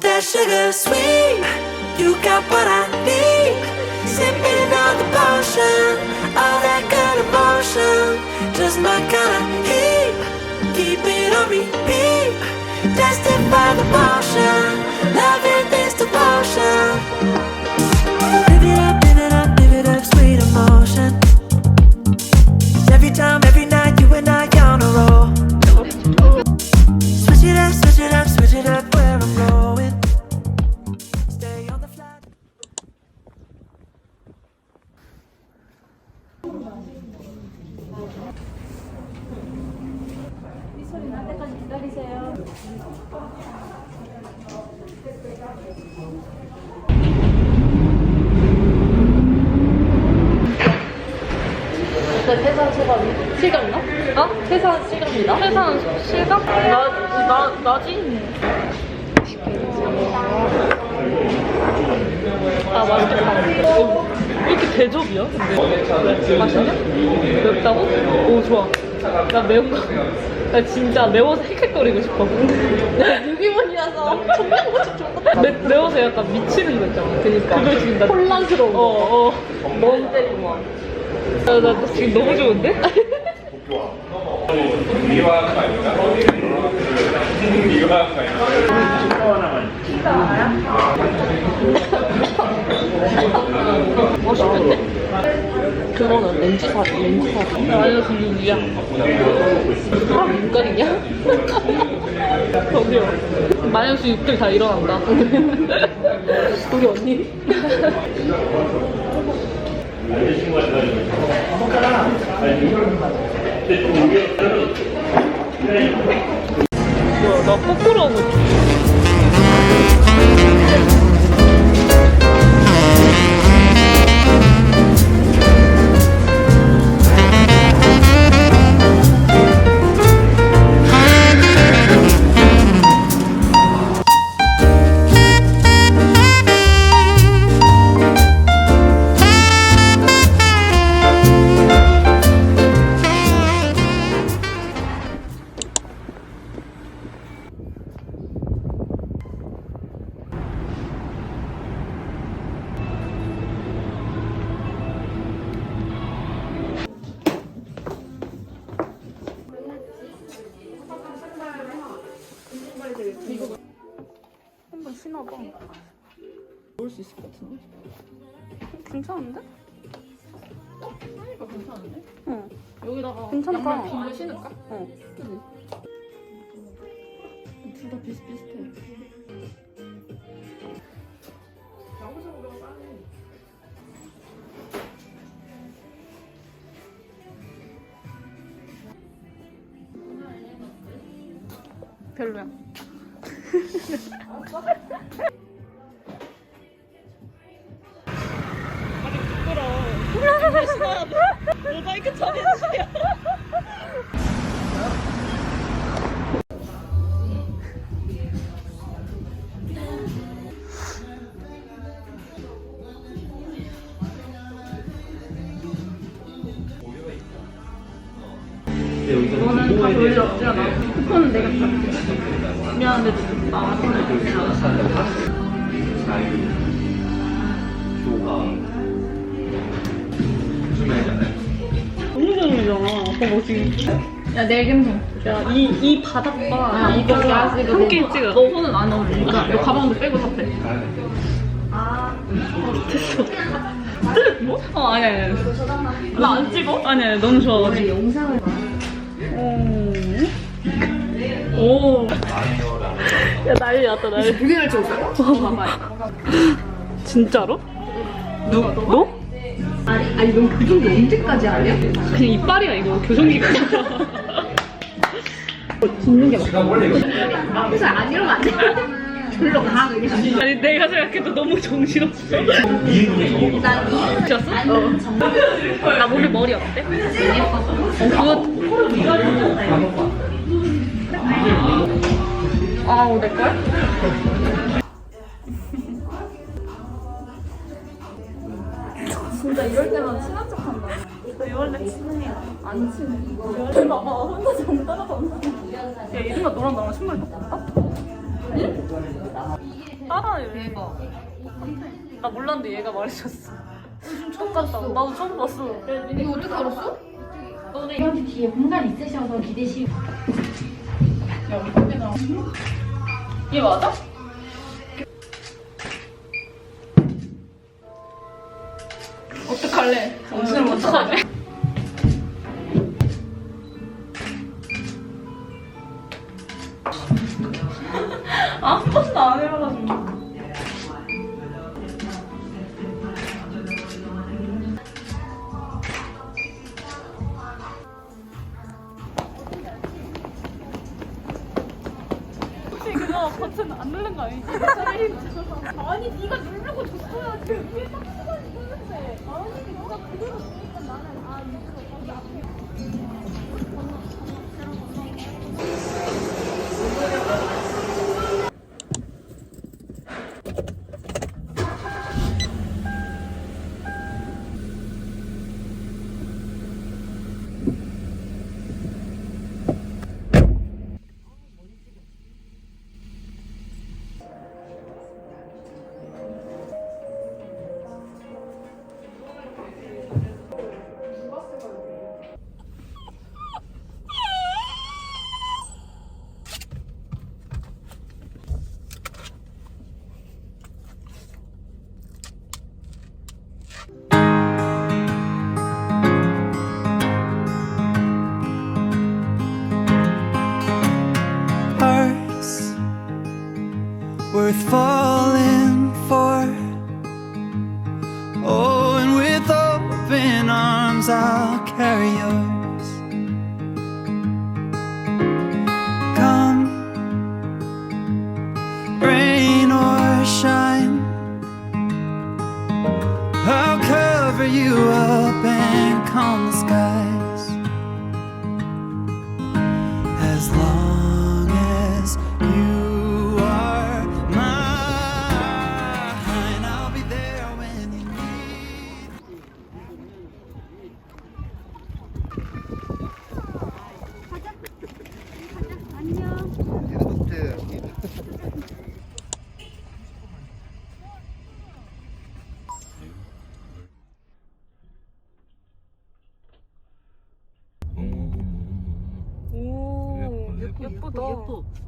that sugar sweet. You got what I need. Sipping on the potion, all that good emotion. Just my kind of heat. Keep it on repeat. Tested by the motion. Loving this devotion. Live it up, live it up, live it up, sweet emotion. 실감나? 어? 아, 맛있겠다. 어, 왜 이렇게 대접이야? 근데. 맛있냐? 맵다고? 오, 좋아. 나 매운 거. 나 진짜 매워서 헥헥거리고 싶어. 나 유기문이라서 청양고추 좋다. 매, 매워서 약간 미치는 거 있잖아. 그니까. 그걸 지금 나. 혼란스러워. 어, 어. 멍 때리고 막. 나, 나 지금 너무 좋은데? 맛있겠네? 그거는 렌즈사, 렌즈사. 그 유야. 아, 윤가리냐? 저기요. 마이너스 6들 다 일어난다. 우리 언니. 뭐야, 나 거꾸로 하고 올수 있을 것 같은데? 괜찮은데? 하니까 괜찮은데? 응. 여기다가. 양말 긴거 신을까? 어. 둘 다 비슷비슷해. 별로야. 모자이크 처리해주세요. 너는 다 별일 없잖아. 쿠폰은 내가 다. 미안한데 나 너무 좋은잖아. 봐봐 지금. 야 내일 감성. 야이 이 바닥과 아, 이거 이거 함께 찍어. 너 손은 안 넣어주니까 너 가방도 빼고 다 빼. 아 됐어. 뭐? 어 아니 아니. 나 안 찍어? 아니 아니 너무 좋아가지고. 영상을 오. 오. 야 난리 났다 난리. 무게를 찍었어요? 봐봐. 진짜로? 누 너? 아니, 아니 넌그 정도 언제까지 하냐? 그냥 이빨이야 이거 교정기가. 짖는 게 맞아. 그래서 안 이러면 안 돼. 별로 가 그냥. 아니 내가 생각해도 너무 정신없어. 난 이. 미쳤어? 어. 나 오늘 머리 어때? 어, 그거. 아, 내거 야? 따라해. 대박. 나 몰랐는데 얘가 말해줬어. 똑같다. 나도 처음 봤어. 이거 어떻게 알았어? 여기 뒤에 공간 있으셔서 기대시 얘 맞아? 어떡할래? 정신을 못 차려. 버튼 안 누른 거 아니지? 아니 네가 누르고 줬어야지 위에 딱 수건이 뜨는데. 아니 너가 그대로 주니까 나는 아 이거 거기 앞에 worth falling 오 예쁘다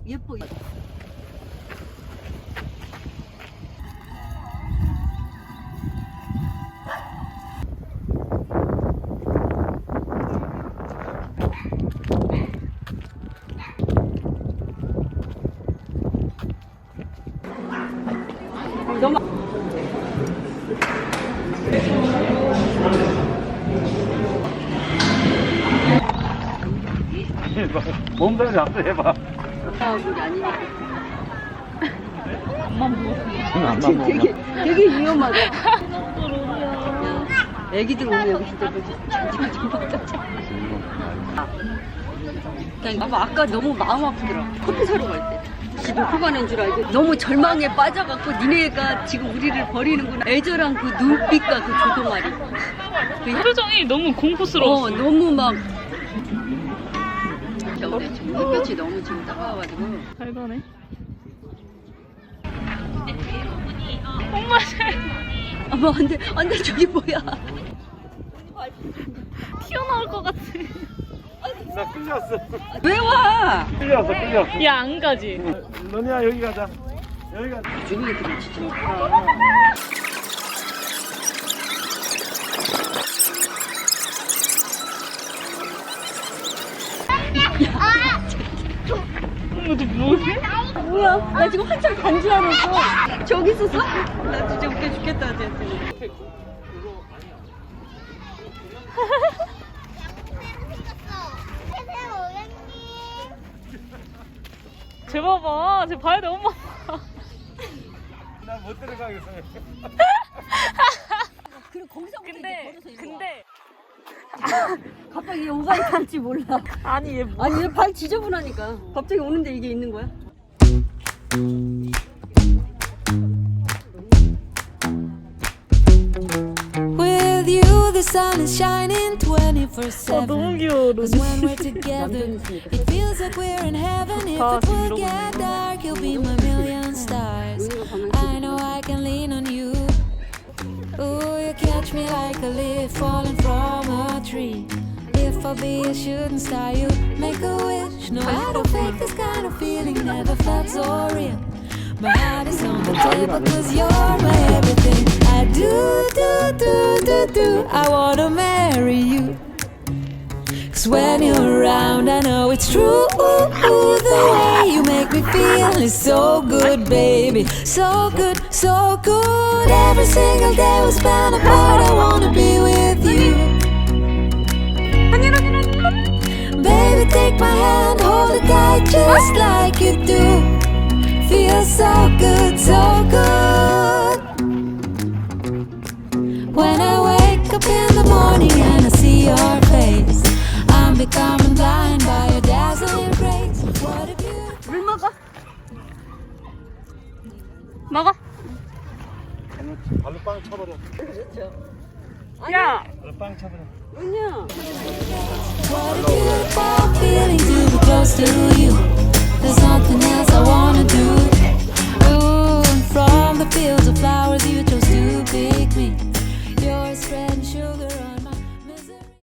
예뻐. 몸들 잡수 해봐. 되게 되게 위험하다. 애기들 오면 여기 진짜? 그냥 아까 너무 마음 아프더라. 커피 사러 갈 때. 집에 후가는 줄 알고 너무 절망에 빠져갖고 니네가 지금 우리를 버리는구나. 애절한 그 눈빛과 그 조동아리. 그 표정이 너무 공포스러웠어 어 너무 막 겨울에 지금 햇볕이 너무 지금 따가워가지고. 잘 가네 엄마 잘 어머 안돼 안돼 저기 뭐야? 튀어나올 것 같아. 나 끌렸어. 왜 와? 끌렸어, 끌렸어. 야 안 가지. 너네야 여기 가자. 여기 가자. 주민이 들이 진짜 뭐해? 뭐야 나 지금 한참 간줄 알았어 저기 있었어? 나 진짜 웃겨 죽겠다 진짜 쟤 봐봐 쟤 봐야 돼 엄마 나 못 들어가겠어. 그리고 거기서 근데 근데 갑자기 오가리 갈지 몰라 아니 얘 뭐. 아니 얘 발 지저분하니까 갑자기 오는데 이게 있는 거야? With you, the sun is shining 24아 너무 7. 귀여워 Cause when we're together, it feels like we're in heaven. If 다 it 지금 would 이러고 get dark, you'll be my million stars. me like a leaf falling from a tree. If I be a shooting star, you make a wish. No, I don't fake this kind of feeling, never felt so real. My heart is on the table, cause you're my everything. I do, do, do, do, do. I wanna marry you. Cause when you're around, I know it's true. Ooh, ooh, the way you make me feel is so good, baby. So good, so good. Every single day was bound apart. I wanna be with you. Baby, take my hand, hold it tight, just like you do. Feels so good, so good. When I wake up in the morning and I see your face, I'm becoming blind by your dazzling grace. What a beautiful. 먹어. 오늘 발로 빵 쳐버려. 그렇죠. 야! 발로 빵 쳐버려. 은야. From the fields of flowers you chose to pick me Your spread sugar